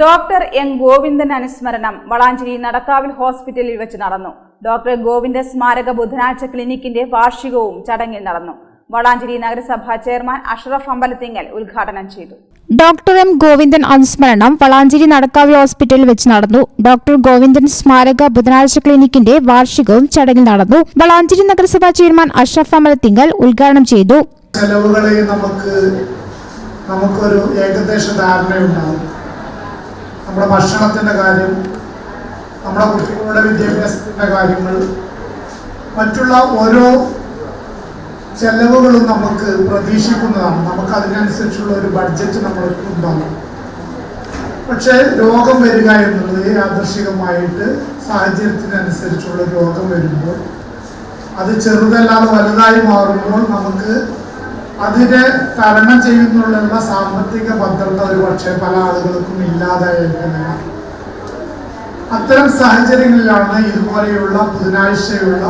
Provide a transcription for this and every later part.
Doctor M Govindan അനുസ്മരണം വളാഞ്ചേരി നടക്കാവിൽ ഹോസ്പിറ്റലിൽ വെച്ച് നടന്നു. ഡോക്ടർ ഗോവിന്ദ സ്മാരക ബുധനാഴ്ച ക്ലിനിക്കിന്റെ വാർഷികവും ചടങ്ങിൽ നടന്നു. വളാഞ്ചേരി നഗരസഭാ ചെയർമാൻ അഷറഫ് അമ്പലത്തിങ്ങൽ ഉദ്ഘാടനം ചെയ്തു. ഡോക്ടർ എം ഗോവിന്ദൻ അനുസ്മരണം വളാഞ്ചേരി നടക്കാവിൽ ഹോസ്പിറ്റലിൽ വെച്ച് നടന്നു. ഡോക്ടർ ഗോവിന്ദൻ സ്മാരക ബുധനാഴ്ച ക്ലിനിക്കിന്റെ വാർഷികവും ചടങ്ങിൽ നടന്നു. വളാഞ്ചേരി നഗരസഭാ ചെയർമാൻ അഷറഫ് അമ്പലത്തിങ്കൽ ഉദ്ഘാടനം ചെയ്തു. ചെലവുകളെ നമുക്ക് നമുക്കൊരു ഏകദേശ ധാരണയുണ്ടാകും നമ്മുടെ ഭക്ഷണത്തിന്റെ കാര്യം നമ്മുടെ കുട്ടികളുടെ വിദ്യാഭ്യാസത്തിന്റെ കാര്യങ്ങൾ മറ്റുള്ള ഓരോ ചെലവുകളും നമുക്ക് പ്രതീക്ഷിക്കുന്നതാണ്. നമുക്ക് അതിനനുസരിച്ചുള്ള ഒരു ബഡ്ജറ്റ് നമ്മൾ ഉണ്ടാകും പക്ഷേ രോഗം വരിക എന്നുള്ളത് യാദർശികമായിട്ട് സാഹചര്യത്തിനനുസരിച്ചുള്ള രോഗം വരുമ്പോൾ അത് ചെറുതല്ലാതെ വലുതായി മാറുമ്പോൾ നമുക്ക് അതിനെ തരണം ചെയ്യുന്നുള്ള സാമ്പത്തിക ഭദ്രത ഒരു പക്ഷേ പല ആളുകൾക്കും ഇല്ലാതായിരിക്കുന്നില്ല. അത്തരം സാഹചര്യങ്ങളിലാണ് ഇതുപോലെയുള്ള ബുധനാഴ്ചയുള്ള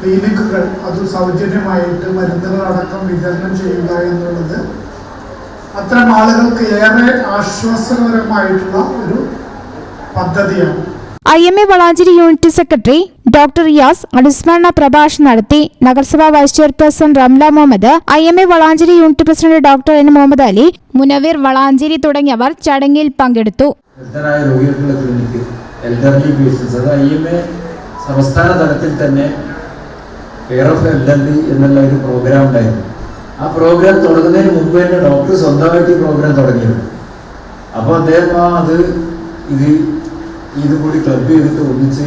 ക്ലിനിക്കുകൾ അത് സൗജന്യമായിട്ട് മരുന്നുകളടക്കം വിതരണം ചെയ്യുക എന്നുള്ളത് അത്തരം ആളുകൾക്ക് ഏറെ ആശ്വാസകരമായിട്ടുള്ള ഒരു പദ്ധതിയാണ്. I M A Valanchery unit secretary doctor Riyas അനുസ്മരണ പ്രഭാഷണം നടത്തി നഗരസഭാ vice chairperson Ramla Muhammad I M A Valanchery unit president doctor N Muhammad Ali Munaveer Valanchery തുടങ്ങിയവർ ചടങ്ങിൽ പങ്കെടുത്തു. സംസ്ഥാന തലത്തിൽ തന്നെ കെയർ ഓഫ് എൽഡർലി എന്നുള്ള ഒരു പ്രോഗ്രാം ഉണ്ടായിരുന്നു. ആ പ്രോഗ്രാം തുടങ്ങുന്നതിന് മുമ്പ് തന്നെ ഡോക്ടർ സ്വന്തമായിട്ട് ഈ പ്രോഗ്രാം തുടങ്ങിയിരുന്നു അപ്പോൾ അദ്ദേഹം ആ അത് ഇത് ഇതും കൂടി ക്ലബ് ചെയ്തിട്ട് ഒന്നിച്ച്